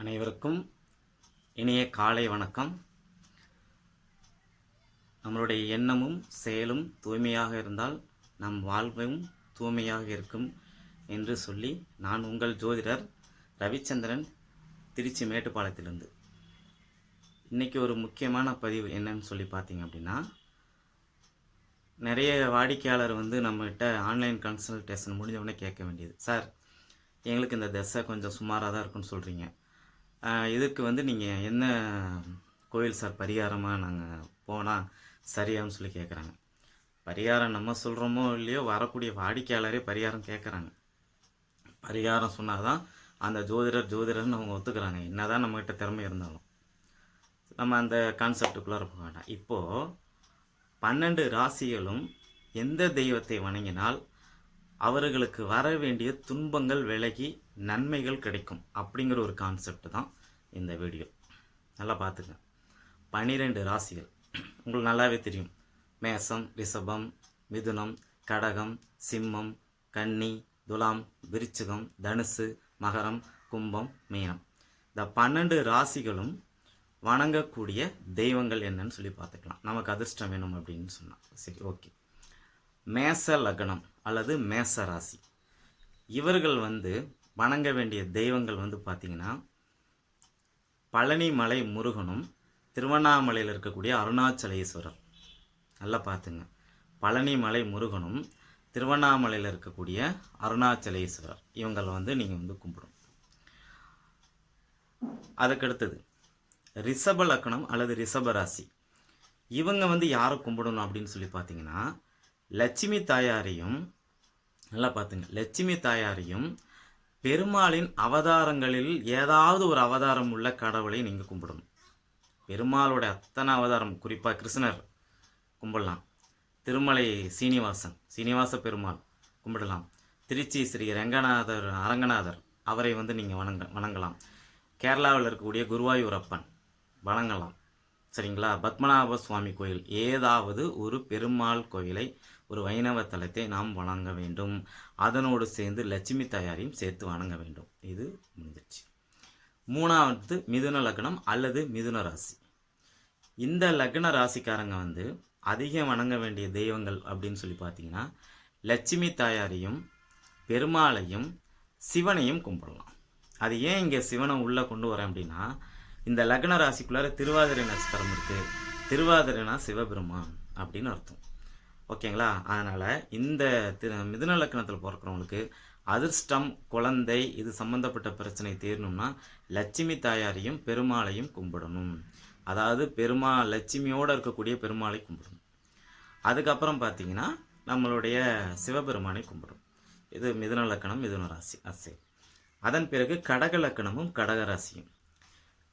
அனைவருக்கும் இனிய காலை வணக்கம். நம்மளுடைய எண்ணமும் செயலும் தூய்மையாக இருந்தால் நம் வாழ்வும் தூய்மையாக இருக்கும் என்று சொல்லி நான் உங்கள் ஜோதிடர் ரவிச்சந்திரன் திருச்சி மேட்டுப்பாளையத்திலிருந்து. இன்றைக்கி ஒரு முக்கியமான பதிவு என்னன்னு சொல்லி பார்த்தீங்க அப்படின்னா நிறைய வாடிக்கையாளர் வந்து நம்மகிட்ட ஆன்லைன் கன்சல்டேஷன் முடிஞ்ச உடனே கேட்க வேண்டியது. சார் எங்களுக்கு இந்த தசை கொஞ்சம் சுமாராக தான் இருக்குன்னு சொல்கிறீங்க இதுக்கு வந்து நீங்கள் என்ன கோயில் சார் பரிகாரமாக நாங்கள் போனால் சரியான்னு சொல்லி கேட்குறாங்க பரிகாரம் நம்ம சொல்கிறோமோ இல்லையோ வரக்கூடிய வாடிக்கையாளரே பரிகாரம் கேட்குறாங்க பரிகாரம் சொன்னால் தான் அந்த ஜோதிடர் ஜோதிடர்னு அவங்க ஒத்துக்கிறாங்க. என்ன தான் நம்மக்கிட்ட திறமை இருந்தாலும். நம்ம அந்த கான்செப்டுக்குள்ளே போக வேண்டாம். இப்போது பன்னெண்டு ராசிகளும் எந்த தெய்வத்தை வணங்கினால் அவர்களுக்கு வர வேண்டிய துன்பங்கள் விலகி நன்மைகள் கிடைக்கும் அப்படிங்கிற ஒரு கான்செப்ட் தான் இந்த வீடியோ. நல்லா பார்த்துங்க. பன்னிரெண்டு ராசிகள். உங்களுக்கு நல்லாவே தெரியும். மேசம் ரிஷபம் மிதுனம் கடகம் சிம்மம் கன்னி துலாம் விருச்சிகம் தனுசு மகரம் கும்பம் மீனம். இந்த பன்னெண்டு ராசிகளும் வணங்கக்கூடிய தெய்வங்கள் என்னன்னு சொல்லி பார்த்துக்கலாம். நமக்கு அதிர்ஷ்டம் வேணும் அப்படின்னு சொன்னால் சரி ஓகே. மேச லக்னம் அல்லது மேச ராசி. இவர்கள் வந்து வணங்க வேண்டிய தெய்வங்கள் வந்து பார்த்திங்கன்னா பழனிமலை முருகனும் திருவண்ணாமலையில் இருக்கக்கூடிய அருணாச்சலேஸ்வரர். நல்லா பார்த்துங்க. பழனிமலை முருகனும் திருவண்ணாமலையில் இருக்கக்கூடிய அருணாச்சலேஸ்வரர். இவங்களை வந்து நீங்கள் வந்து கும்பிடும் அதுக்கடுத்தது ரிஷப லக்னம் அல்லது ரிஷப ராசி. இவங்க வந்து யாரை கும்பிடணும் அப்படின்னு சொல்லி பார்த்தீங்கன்னா லட்சுமி தாயாரையும் நல்லா பார்த்துங்க. லட்சுமி தாயாரையும் பெருமாளின் அவதாரங்களில் ஏதாவது ஒரு அவதாரம் உள்ள கடவுளை நீங்கள் கும்பிடணும். பெருமாளோட அத்தனை அவதாரம் குறிப்பாக கிருஷ்ணர் கும்பிடலாம். திருமலை சீனிவாசன் சீனிவாச பெருமாள் கும்பிடலாம். திருச்சி ஸ்ரீ ரங்கநாதர் அரங்கநாதர் அவரை வந்து நீங்கள் வணங்க வணங்கலாம். கேரளாவில் இருக்கக்கூடிய குருவாயூரப்பன் வணங்கலாம். சரிங்களா? பத்மநாப சுவாமி கோயில். ஏதாவது ஒரு பெருமாள் கோயிலை ஒரு வைணவ தலத்தை நாம் வணங்க வேண்டும். அதனோடு சேர்ந்து லட்சுமி தாயாரையும் சேர்த்து வணங்க வேண்டும். இது முடிஞ்சிருச்சு. மூணாவது மிதுன லக்னம் அல்லது மிதுன ராசி. இந்த லக்ன ராசிக்காரங்க வந்து அதிகம் வணங்க வேண்டிய தெய்வங்கள் அப்படின்னு சொல்லி பார்த்தீங்கன்னா லட்சுமி தாயாரையும் பெருமாளையும் சிவனையும் கும்பிடலாம். அது ஏன் இங்கே சிவனை உள்ளே கொண்டு வரேன் அப்படின்னா இந்த லக்ன ராசிக்குள்ளார திருவாதிரை நட்சத்திரம் இருக்குது திருவாதிரைனா சிவபெருமான் அப்படின்னு அர்த்தம். ஓகேங்களா? அதனால் இந்த திரு மிதுன லக்னத்தில் பிறக்கிறவங்களுக்கு அதிர்ஷ்டம் குழந்தை இது சம்மந்தப்பட்ட பிரச்சனை தீரணும்னா லட்சுமி தாயாரையும் பெருமாளையும் கும்பிடணும். அதாவது பெருமா லட்சுமியோடு இருக்கக்கூடிய பெருமாளை கும்பிடணும். அதுக்கப்புறம் பார்த்தீங்கன்னா நம்மளுடைய சிவபெருமானை கும்பிடும் இது மிதுன லக்கணம் மிதுன ராசி அசை அதன் பிறகு கடக லக்கணமும் கடக ராசியும்.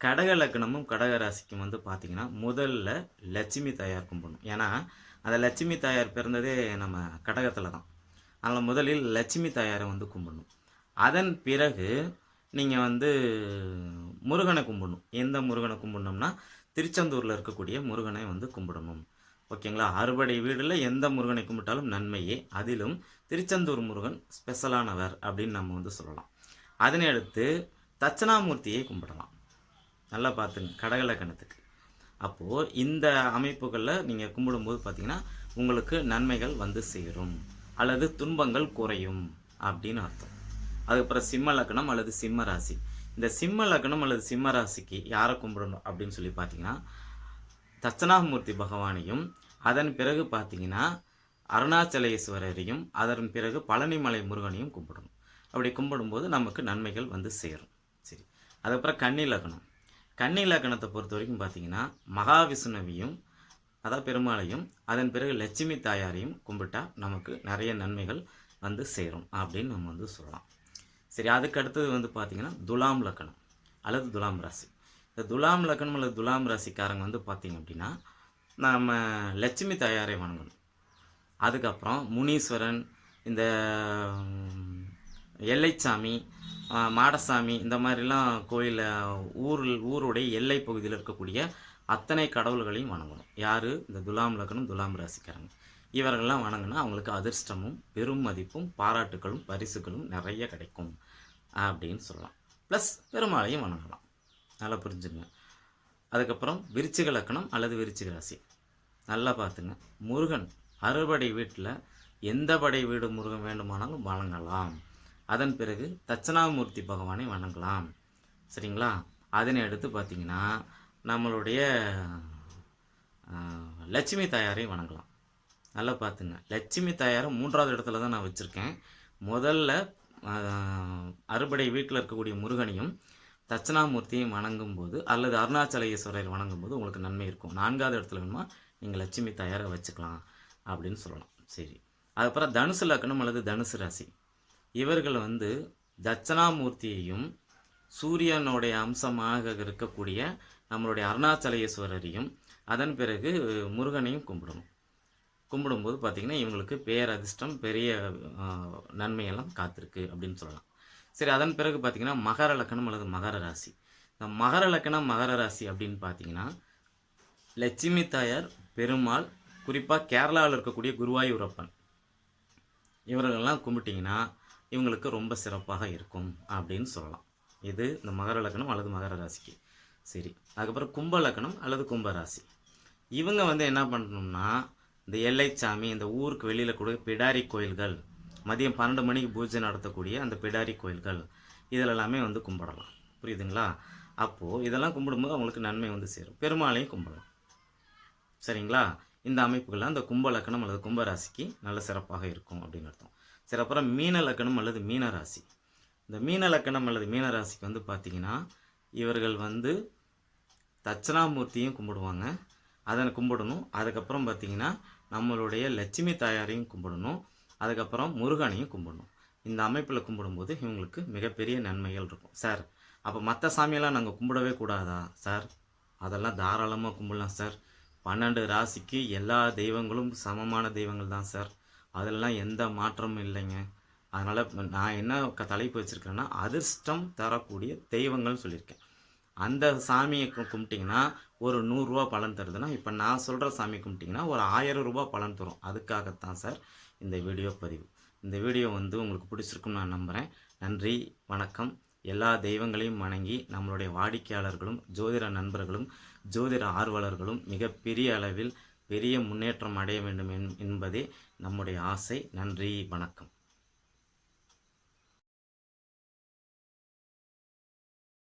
கடக லக்னமும் கடக ராசிக்கும் வந்து பார்த்திங்கன்னா முதல்ல லட்சுமி தாயார் கும்பிடணும். ஏன்னா அந்த லட்சுமி தாயார் பிறந்ததே நம்ம கடகத்தில் தான். அதனால் முதலில் லட்சுமி தாயாரை வந்து கும்பிடணும். அதன் பிறகு நீங்கள் வந்து முருகனை கும்பிடணும். எந்த முருகனை கும்பிடணும்னா திருச்செந்தூரில் இருக்கக்கூடிய முருகனை வந்து கும்பிடணும். ஓகேங்களா? அறுபடை வீடில் எந்த முருகனை கும்பிட்டாலும் நன்மையே. அதிலும் திருச்செந்தூர் முருகன் ஸ்பெஷலானவர் அப்படின்னு நம்ம வந்து சொல்லலாம். அதனை அடுத்து தட்சணாமூர்த்தியை கும்பிடலாம். நல்லா பார்த்துங்க கடகலக்கணத்துக்கு அப்போது இந்த அமைப்புகளில் நீங்கள் கும்பிடும்போது பார்த்தீங்கன்னா உங்களுக்கு நன்மைகள் வந்து சேரும் அல்லது துன்பங்கள் குறையும் அப்படின்னு அர்த்தம். அதுக்கப்புறம் சிம்ம லக்னம் அல்லது சிம்ம ராசி. இந்த சிம்ம லக்னம் அல்லது சிம்ம ராசிக்கு யாரை கும்பிடணும் அப்படின்னு சொல்லி பார்த்தீங்கன்னா தட்சணாமூர்த்தி பகவானையும் அதன் பிறகு பார்த்தீங்கன்னா அருணாச்சலேஸ்வரரையும் அதன் பிறகு பழனிமலை முருகனையும் கும்பிடணும். அப்படி கும்பிடும்போது நமக்கு நன்மைகள் வந்து சேரும். சரி. அதுக்கப்புறம் கன்னி லக்னம். கன்னி லக்னத்தை பொறுத்த வரைக்கும் பார்த்தீங்கன்னா மகாவிஷ்ணுவையும் அதாவது பெருமாளையும் அதன் பிறகு லட்சுமி தாயாரையும் கும்பிட்டா நமக்கு நிறைய நன்மைகள் வந்து சேரும் அப்படின்னு நம்ம வந்து சொல்லலாம். சரி அதுக்கு அடுத்தது வந்து பார்த்திங்கன்னா துலாம் லக்கணம் அல்லது துலாம் ராசி. இந்த துலாம் லக்கணம் அல்லது துலாம் ராசிக்காரங்க வந்து பார்த்திங்க அப்படின்னா நம்ம லட்சுமி தாயாரை வணங்கணும். அதுக்கப்புறம் முனீஸ்வரன் இந்த எல்லைச்சாமி மாடசாமி இந்த மாதிரிலாம் கோயிலில் ஊரில் ஊருடைய எல்லை பகுதியில் இருக்கக்கூடிய அத்தனை கடவுள்களையும் வணங்கணும். யார்? இந்த துலாம் லக்னம் துலாம் ராசிக்காரங்க. இவர்கள்லாம் வணங்கினா அவங்களுக்கு அதிர்ஷ்டமும் பெரும் மதிப்பும் பாராட்டுகளும் பரிசுகளும் நிறைய கிடைக்கும். அப்படின்னு சொல்லலாம். ப்ளஸ் பெருமாளையும் வணங்கலாம். நல்லா புரிஞ்சுங்க. அதுக்கப்புறம் விருச்சிக லக்கணம் அல்லது விருச்சிக ராசி. நல்லா பார்த்துங்க. முருகன் அறுபடை வீட்டில் எந்த படை வீடு முருகன் வேண்டுமானாலும் வணங்கலாம். அதன் பிறகு தட்சணாமூர்த்தி பகவானை வணங்கலாம். சரிங்களா? அதனை அடுத்து பார்த்தீங்கன்னா நம்மளுடைய லட்சுமி தாயாரையும் வணங்கலாம். நல்லா பார்த்துங்க லட்சுமி தாயாரை மூன்றாவது இடத்துல தான் நான் வச்சுருக்கேன். முதல்ல அறுபடை வீட்டில் இருக்கக்கூடிய முருகனையும் தட்சணாமூர்த்தியும் வணங்கும்போது அல்லது அருணாச்சலேஸ்வரர் வணங்கும்போது உங்களுக்கு நன்மை இருக்கும். நான்காவது இடத்துல வேணுமா? நீங்கள் லட்சுமி தாயாரை வச்சுக்கலாம் அப்படின்னு சொல்லலாம். சரி. அதுக்கப்புறம் தனுசு லக்னம் அல்லது தனுசு ராசி. இவர்கள் வந்து தட்சணாமூர்த்தியையும் சூரியனுடைய அம்சமாக இருக்கக்கூடிய நம்மளுடைய அருணாச்சலேஸ்வரரையும் அதன் பிறகு முருகனையும் கும்பிடணும். கும்பிடும்போது பார்த்திங்கன்னா இவங்களுக்கு பேரதிர்ஷ்டம் பெரிய நன்மையெல்லாம் காத்திருக்கு அப்படின்னு சொல்லலாம். சரி அதன் பிறகு பார்த்திங்கன்னா மகர லக்கணம் அல்லது மகர ராசி. இந்த மகர லக்கணம் மகர ராசி அப்படின்னு பார்த்தீங்கன்னா லட்சுமி தாயார் பெருமாள் குறிப்பாக கேரளாவில் இருக்கக்கூடிய குருவாயூரப்பன். இவர்களெல்லாம் கும்பிட்டிங்கன்னா இவங்களுக்கு ரொம்ப சிறப்பாக இருக்கும் அப்படின்னு சொல்லலாம். இது இந்த மகர லக்னம் அல்லது மகர ராசிக்கு. சரி அதுக்கப்புறம் கும்ப லக்னம் அல்லது கும்ப ராசி. இவங்க வந்து என்ன பண்ணணும்னா இந்த எல்லைச்சாமி இந்த ஊருக்கு வெளியில் கூட பிடாரி கோயில்கள் மதியம் பன்னெண்டு மணிக்கு பூஜை நடத்தக்கூடிய அந்த பிடாரி கோயில்கள் இதில் எல்லாமே வந்து கும்பிடலாம். புரியுதுங்களா? அப்போது இதெல்லாம் கும்பிடும்போது அவங்களுக்கு நன்மை வந்து சேரும். பெருமாளையும் கும்பிடலாம். சரிங்களா? இந்த அமைப்புகள்லாம் இந்த கும்ப லக்கணம் அல்லது கும்பராசிக்கு நல்ல சிறப்பாக இருக்கும் அப்படின்னு அர்த்தம். சரி அப்புறம் மீன லக்கணம் அல்லது மீன ராசி. இந்த மீன லக்கணம் அல்லது மீன ராசிக்கு வந்து பார்த்திங்கன்னா இவர்கள் வந்து தட்சணாமூர்த்தியும் கும்பிடுவாங்க. அதை கும்பிடணும். அதுக்கப்புறம் பார்த்தீங்கன்னா நம்மளுடைய லட்சுமி தாயாரையும் கும்பிடணும். அதுக்கப்புறம் முருகனையும் கும்பிடணும். இந்த அமைப்பில் கும்பிடும்போது இவங்களுக்கு மிகப்பெரிய நன்மைகள் இருக்கும். சார் அப்போ மற்ற சாமியெல்லாம் நாங்கள் கும்பிடவே கூடாதா? சார் அதெல்லாம் தாராளமாக கும்பிடலாம் சார். பன்னெண்டு ராசிக்கு எல்லா தெய்வங்களும் சமமான தெய்வங்கள் தான் சார். அதெல்லாம் எந்த மாற்றமும் இல்லைங்க. அதனால் நான் என்ன க- தலைப்பு வச்சுருக்கேன்னா அதிர்ஷ்டம் தரக்கூடிய தெய்வங்கள்னு சொல்லியிருக்கேன். அந்த சாமியை கும்பிட்டிங்கன்னா ஒரு நூறுரூவா பலன் தருதுன்னா இப்போ நான் சொல்கிற சாமி கும்பிட்டிங்கன்னா ஒரு ஆயிரம் ரூபாய் பலன் தரும். அதுக்காகத்தான் சார் இந்த வீடியோ பதிவு. இந்த வீடியோ வந்து உங்களுக்கு பிடிச்சிருக்குன்னு நான் நம்புகிறேன் நன்றி வணக்கம். எல்லா தெய்வங்களையும் வணங்கி நம்மளுடைய வாடிக்கையாளர்களும் ஜோதிட நண்பர்களும் ஜோதிட ஆர்வலர்களும் மிகப்பெரிய அளவில் பெரிய முன்னேற்றம் அடைய வேண்டும் என்- என்பதே நம்முடைய ஆசை. நன்றி வணக்கம்.